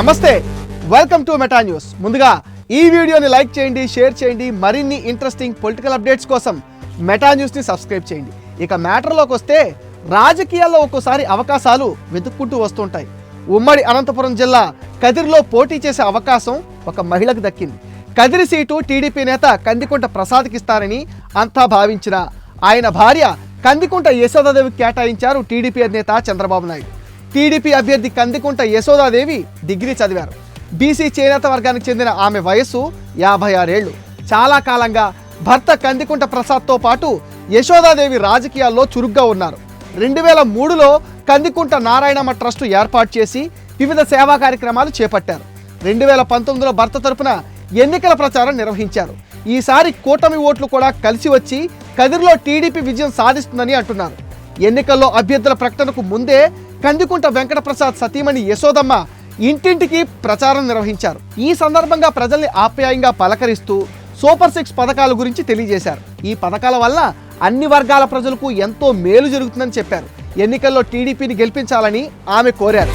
నమస్తే welcome to meta news ముందుగా ఈ వీడియోని లైక్ చేయండి షేర్ చేయండి మరిన్ని ఇంట్రెస్టింగ్ పొలిటికల్ అప్డేట్స్ కోసం మెటా న్యూస్ని సబ్స్క్రైబ్ చేయండి. ఇక మ్యాటర్లోకి వస్తే రాజకీయాల్లో ఒక్కోసారి అవకాశాలు వెతుక్కుంటూ వస్తుంటాయి. ఉమ్మడి అనంతపురం జిల్లా కదిరిలో పోటీ చేసే అవకాశం ఒక మహిళకు దక్కింది. కదిరి సీటు టీడీపీ నేత కందికుంట ప్రసాద్కి ఇస్తారని అంతా భావించిన ఆయన భార్య కందికుంట యశోదాదేవికి కేటాయించారు టీడీపీ అధినేత చంద్రబాబు నాయుడు. టీడీపీ అభ్యర్థి కందికుంట యశోదాదేవి డిగ్రీ చదివారు. బీసీ చేనేత వర్గానికి చెందిన ఆమె వయస్సు యాభై ఆరేళ్ళు చాలా కాలంగా భర్త కందికుంట ప్రసాద్తో పాటు యశోదాదేవి రాజకీయాల్లో చురుగ్గా ఉన్నారు. రెండు వేల మూడులో కందికుంట నారాయణమ్మ ట్రస్టు ఏర్పాటు చేసి వివిధ సేవా కార్యక్రమాలు చేపట్టారు. రెండు వేల పంతొమ్మిదిలో భర్త తరపున ఎన్నికల ప్రచారం నిర్వహించారు. ఈసారి కూటమి ఓట్లు కూడా కలిసి వచ్చి కదిరిలో టీడీపీ విజయం సాధిస్తుందని అంటున్నారు. ఎన్నికల్లో అభ్యర్థుల ప్రకటనకు ముందే కందికుంట వెంకటప్రసాద్ సతీమణి యశోదమ్మ ఇంటింటికి ప్రచారం నిర్వహించారు. ఈ సందర్భంగా ప్రజల్ని ఆప్యాయంగా పలకరిస్తూ సూపర్ సిక్స్ పథకాల గురించి తెలియజేశారు. ఈ పథకాల వల్ల అన్ని వర్గాల ప్రజలకు ఎంతో మేలు జరుగుతుందని చెప్పారు. ఎన్నికల్లో టీడీపీని గెలిపించాలని ఆమె కోరారు.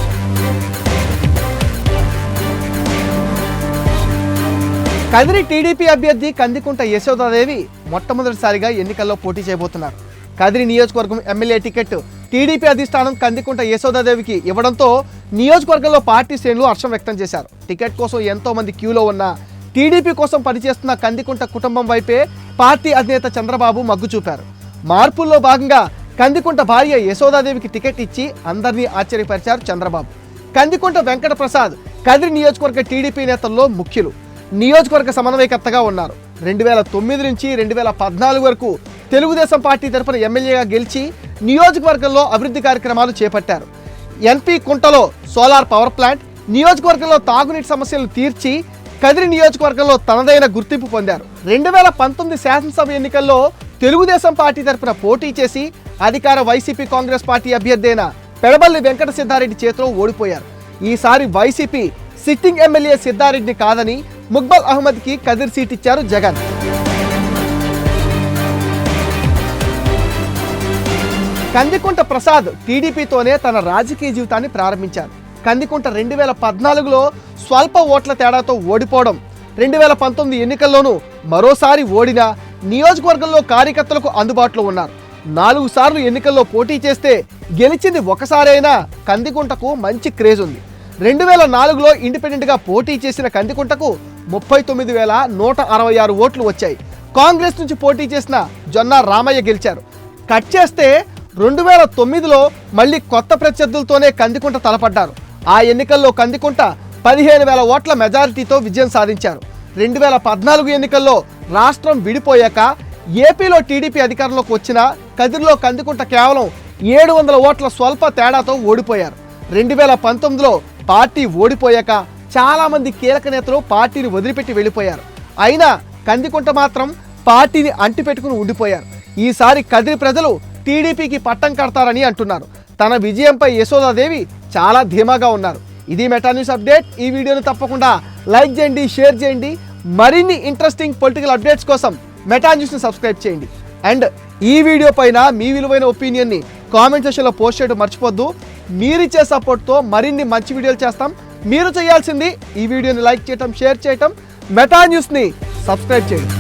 కదిరి టీడీపీ అభ్యర్థి కందికుంట యశోదాదేవి మొట్టమొదటిసారిగా ఎన్నికల్లో పోటీ చేయబోతున్నారు. కదిరి నియోజకవర్గం ఎమ్మెల్యే టికెట్. టీడీపీ అధిష్టానం కందికుంట యశోదాదేవికి ఇవ్వడంతో నియోజకవర్గంలో పార్టీ శ్రేణులు హర్షం వ్యక్తం చేశారు. టికెట్ కోసం ఎంతో మంది క్యూలో ఉన్న టీడీపీ కోసం పనిచేస్తున్న కందికుంట కుటుంబం వైపే పార్టీ అధినేత చంద్రబాబు మగ్గు చూపారు. మార్పుల్లో భాగంగా కందికుంట భార్య యశోదాదేవికి టికెట్ ఇచ్చి అందరినీ ఆశ్చర్యపరిచారు చంద్రబాబు. కందికుంట వెంకట ప్రసాద్ కదిరి నియోజకవర్గ టీడీపీ నేతల్లో ముఖ్యులు. నియోజకవర్గ సమన్వయకర్తగా ఉన్నారు. రెండు వేల తొమ్మిది నుంచి రెండు వేల పద్నాలుగు వరకు తెలుగుదేశం పార్టీ తరపున ఎమ్మెల్యేగా గెలిచి నియోజకవర్గంలో అభివృద్ధి కార్యక్రమాలు చేపట్టారు. ఎన్పి కుంటలో సోలార్ పవర్ ప్లాంట్ నియోజకవర్గంలో తాగునీటి సమస్యలను తీర్చి కదిరి నియోజకవర్గంలో తనదైన గుర్తింపు పొందారు. రెండు వేల పంతొమ్మిది శాసనసభ ఎన్నికల్లో తెలుగుదేశం పార్టీ తరపున పోటీ చేసి అధికార వైసీపీ కాంగ్రెస్ పార్టీ అభ్యర్థి అయిన పెడబల్లి వెంకట సిద్ధారెడ్డి చేతిలో ఓడిపోయారు. ఈసారి వైసీపీ సిట్టింగ్ ఎమ్మెల్యే సిద్ధారెడ్డిని కాదని ముక్బల్ అహ్మద్కి కదిరి సీట్ ఇచ్చారు జగన్. కందికుంట ప్రసాద్ టీడీపీతోనే తన రాజకీయ జీవితాన్ని ప్రారంభించారు. కందికుంట రెండు వేల పద్నాలుగులో స్వల్ప ఓట్ల తేడాతో ఓడిపోవడం రెండు వేల పంతొమ్మిది ఎన్నికల్లోనూ మరోసారి ఓడిన నియోజకవర్గంలో కార్యకర్తలకు అందుబాటులో ఉన్నారు. నాలుగు సార్లు ఎన్నికల్లో పోటీ చేస్తే గెలిచింది ఒకసారైనా కందికుంటకు మంచి క్రేజ్ ఉంది. రెండు వేల నాలుగులో ఇండిపెండెంట్గా పోటీ చేసిన కందికుంటకు ముప్పై తొమ్మిది వేల నూట అరవై ఆరు ఓట్లు వచ్చాయి. కాంగ్రెస్ నుంచి పోటీ చేసిన జొన్న రామయ్య గెలిచారు. కట్ చేస్తే రెండు వేల తొమ్మిదిలో మళ్ళీ కొత్త ప్రత్యర్థులతోనే కందికుంట తలపడ్డారు. ఆ ఎన్నికల్లో కందికుంట పదిహేను వేల ఓట్ల మెజారిటీతో విజయం సాధించారు. రెండు వేల పద్నాలుగు ఎన్నికల్లో రాష్ట్రం విడిపోయాక ఏపీలో టీడీపీ అధికారంలోకి వచ్చిన కదిరిలో కందికుంట కేవలం ఏడు వందల ఓట్ల స్వల్ప తేడాతో ఓడిపోయారు. రెండు వేల పంతొమ్మిదిలో పార్టీ ఓడిపోయాక చాలామంది కీలక నేతలు పార్టీని వదిలిపెట్టి వెళ్ళిపోయారు. అయినా కందికుంట మాత్రం పార్టీని అంటిపెట్టుకుని ఉండిపోయారు. ఈసారి కదిరి ప్రజలు టీడీపీకి పట్టం కడతారని అంటున్నారు. తన విజయంపై యశోదాదేవి చాలా ధీమాగా ఉన్నారు. ఇది మెటా న్యూస్ అప్డేట్. ఈ వీడియోని తప్పకుండా లైక్ చేయండి షేర్ చేయండి. మరిన్ని ఇంట్రెస్టింగ్ పొలిటికల్ అప్డేట్స్ కోసం మెటా న్యూస్ని సబ్స్క్రైబ్ చేయండి. అండ్ ఈ వీడియో పైన మీ విలువైన ఒపీనియన్ని కామెంట్ సెషన్లో పోస్ట్ చేయడం మర్చిపోద్దు. మీరిచ్చే సపోర్ట్తో మరిన్ని మంచి వీడియోలు చేస్తాం. మీరు చేయాల్సింది ఈ వీడియోని లైక్ చేయటం షేర్ చేయటం. మెటా న్యూస్ని సబ్స్క్రైబ్ చేయండి.